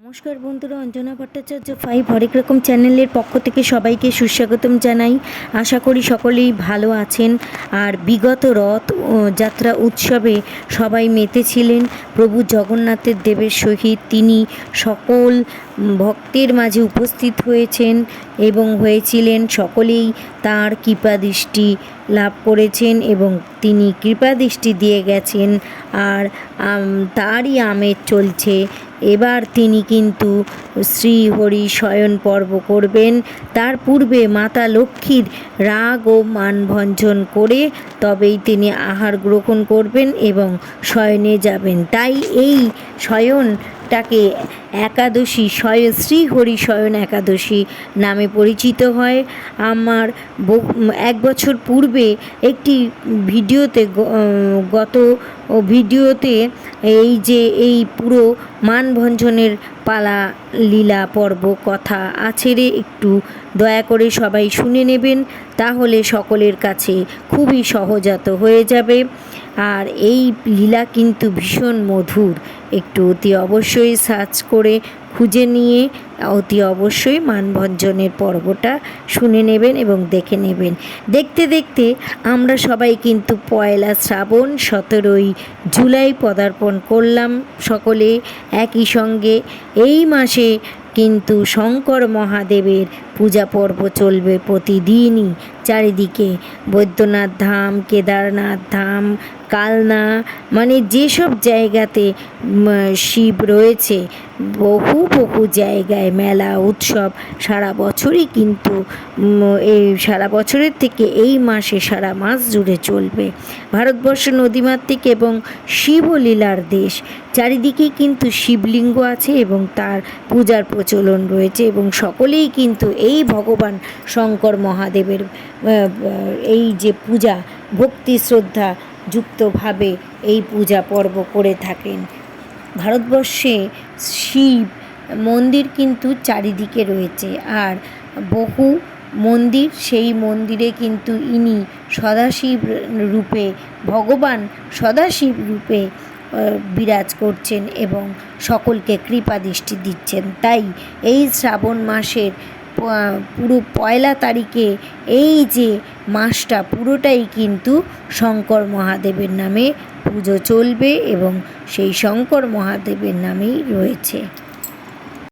নমস্কার বন্ধুরা, অঞ্জনা ভট্টাচার্য ফাইভ হরেক রকম চ্যানেলের পক্ষ থেকে সবাইকে সুস্বাগতম জানাই। আশা করি সকলেই ভালো আছেন। আর বিগত রথ যাত্রা উৎসবে সবাই মেতেছিলেন। প্রভু জগন্নাথের দেবের সহিত তিনি সকল ভক্তের মাঝে উপস্থিত হয়েছেন এবং হয়েছিলেন। সকলেই তার কৃপাদৃষ্টি লাভ করেছেন এবং তিনি কৃপাদৃষ্টি দিয়ে গেছেন আর তারই আমেজ চলছে। এবার তিনি কিন্তু শ্রী হরি শয়ন পর্ব করবেন। তার পূর্বে মাতা লক্ষ্মীর রাগ ও মানভঞ্জন করে তবেই তিনি আহার গ্রহণ করবেন এবং শয়নে যাবেন। তাই এই শয়নটাকে একাদশী স্বয়ং শ্রী হরি স্বয়ন একাদশী নামে পরিচিত হয়। আমার এক বছর পূর্বে একটি ভিডিওতে গত ভিডিওতে এই যে, এই পুরো মানভঞ্জনের পালা, লীলা, পর্ব, কথা আছে রে একটু। দয়া করে সবাই শুনে নেবেন, তাহলে সকলের কাছে খুবই সহজাত হয়ে যাবে। আর এই লীলা কিন্তু ভীষণ মধুর, একটু অতি অবশ্যই সার্চ করে খুঁজে নিয়ে অতি অবশ্যই মানভঞ্জনের পর্বটা শুনে নেবেন এবং দেখে নেবেন। দেখতে দেখতে আমরা সবাই কিন্তু পয়লা শ্রাবণ সতেরোই জুলাই পদার্পণ করলাম সকলে একই সঙ্গে। এই মাসে কিন্তু শঙ্কর মহাদেবের পূজা পর্ব চলবে প্রতিদিনই। চারিদিকে বৈদ্যনাথ ধাম, কেদারনাথ ধাম, কালনা মানে যেসব জায়গাতে শিব রয়েছে, বহু বহু জায়গায় মেলা, উৎসব সারা বছরই কিন্তু এই সারা বছরের থেকে এই মাসে সারা মাস জুড়ে চলবে। ভারতবর্ষ নদীমাতৃক এবং শিবলীলার দেশ। চারিদিকেই কিন্তু শিবলিঙ্গ আছে এবং তার পূজার প্রচলন রয়েছে এবং সকলেই কিন্তু এই ভগবান শঙ্কর মহাদেবের এই যে পূজা, ভক্তি শ্রদ্ধা যুক্তভাবে এই পূজা পর্ব করে থাকেন। ভারতবর্ষে শিব মন্দির কিন্তু চারিদিকে রয়েছে আর বহু মন্দির, সেই মন্দিরে কিন্তু ইনি সদাশিব রূপে, ভগবান সদাশিব রূপে বিরাজ করছেন এবং সকলকে কৃপা দৃষ্টি দিচ্ছেন। তাই এই শ্রাবণ মাসের পুরো পয়লা তারিখে এই যে মাসটা, পুরোটাই কিন্তু শঙ্কর মহাদেবের নামে পুজো চলবে এবং সেই শঙ্কর মহাদেবের নামেই রয়েছে।